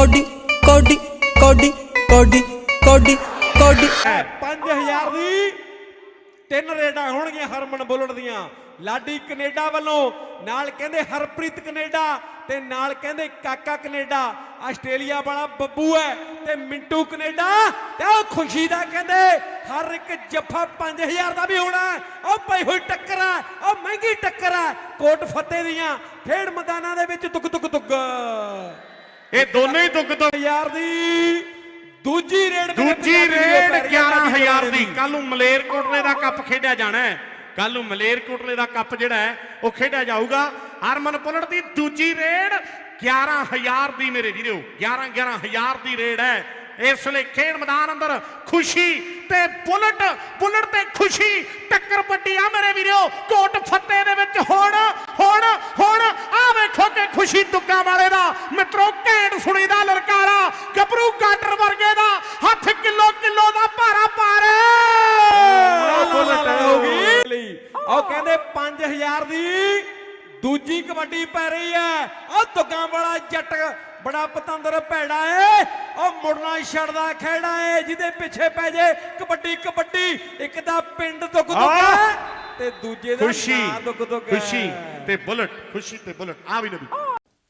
Cody ਕੋਡੀ ਕੋਡੀ ਕੋਡੀ ਕੋਡੀ ਕੋਡੀ। 5000 ਦੀ ਤਿੰਨ ਰੇਡਾਂ ਹੋਣਗੀਆਂ ਹਰਮਨ ਬੁਲਟ ਦੀਆਂ। ਲਾਡੀ ਕੈਨੇਡਾ ਵੱਲੋਂ, ਨਾਲ ਕਹਿੰਦੇ ਹਰਪ੍ਰੀਤ ਕੈਨੇਡਾ ਤੇ ਨਾਲ ਕਹਿੰਦੇ ਕਾਕਾ ਕੈਨੇਡਾ। ਆਸਟ੍ਰੇਲੀਆ ਵਾਲਾ ਬੱਬੂ ਹੈ ਤੇ ਮਿੰਟੂ ਕੈਨੇਡਾ ਤੇ ਉਹ ਖੁਸ਼ੀ ਦਾ ਕਹਿੰਦੇ ਹਰ ਇੱਕ ਜੱਫਾ 5000 ਦਾ ਵੀ ਹੋਣਾ ਉਹ ਪਈ ਹੋਈ ਟੱਕਰ ਹੈ ਉਹ ਮਹਿੰਗੀ ਟੱਕਰ ਹੈ ਕੋਟ ਫੱਤੇ ਦੀਆਂ, ਖੇਡ ਮੈਦਾਨਾਂ ਦੇ ਵਿੱਚ ਇਹ ਦੋਨੇ ਹੀ ਦੁੱਗ ਤੋਂ ਹਜ਼ਾਰ ਦੀ ਦੂਜੀ ਰੇਡ ਦੂਜੀ ਰੇਡ ਪੈ ਰਹੀ ਹੈ ਲਾਡੀ 11000 ਦੀ। ਕੱਲ ਨੂੰ ਮਲੇਰਕੋਟਲੇ ਦਾ ਕੱਪ ਖੇਡਿਆ ਜਾਣਾ ਹੈ। ਕੱਲ ਨੂੰ ਮਲੇਰਕੋਟਲੇ ਦਾ ਕੱਪ ਜਿਹੜਾ ਹੈ ਉਹ ਖੇਡਿਆ ਜਾਊਗਾ। ਹਰਮਨ ਪੁਲਟ ਦੀ ਦੂਜੀ ਰੇਡ 11000 ਦੀ ਮੇਰੇ ਵੀਰੋ। 11 11000 ਦੀ ਰੇਡ ਹੈ। ਇਸ ਵੇਲੇ ਖੇਡ ਮੈਦਾਨ ਅੰਦਰ ਖੁਸ਼ੀ ਤੇ ਬੁਲਟ ਬੁਲਟ ਤੇ ਖੁਸ਼ੀ ਟੱਕਰ ਵੱਡੀ ਆ ਮੇਰੇ ਵੀਰੋ। ਕੋਟ ਫੱਤੇ ਦੇ ਵਿੱਚ ਹੁਣ ਹੁਣ ਆ ਵੇਖੋ ਕਿ ਖੁਸ਼ੀ ਤੁੱਕਾ ਵਾਲੇ ਦਾ ਮਿੱਤਰੋ ਘੈਂਟ ਸੁਣੀ ਦਾ ਲਲਕਾਰਾ ਗੱਭਰੂ ਕਾਟਰ ਵਰਗੇ ਦਾ ਹੱਥ ਕਿਲੋ ਕਿਲੋ ਦਾ ਭਾਰਾ ਪਾਰ ਬੁਲਟ ਹੋ ਗਈ। ਲਈ। ਉਹ ਕਹਿੰਦੇ 5000 ਦੀ ਦੂਜੀ ਕਬੱਡੀ ਪੈ ਰਹੀ ਹੈ। ਉਹ ਦੁੱਗਾ ਵਾਲਾ ਜੱਟ ਬੜਾ ਪਤੰਦਰ ਭੈੜਾ ਏ। ਉਹ ਮੁੜਨਾ ਛੱਡਦਾ ਖੇੜਾ ਏ ਜਿਹਦੇ ਪਿੱਛੇ ਪੈ ਜੇ ਕਬੱਡੀ ਕਬੱਡੀ। ਇੱਕ ਦਾ ਪਿੰਡ ਦੁੱਗ ਦੁੱਗ! ਤੇ ਦੂਜੇ ਦਾ ਖੁਸ਼ੀ ਨਾਂ ਦੁੱਗ ਦੁੱਗ ਖੁਸ਼ੀ ਤੇ ਬੁਲਟ ਖੁਸ਼ੀ ਤੇ ਬੁਲਟ ਆ ਵੀ ਨਵੀਂ।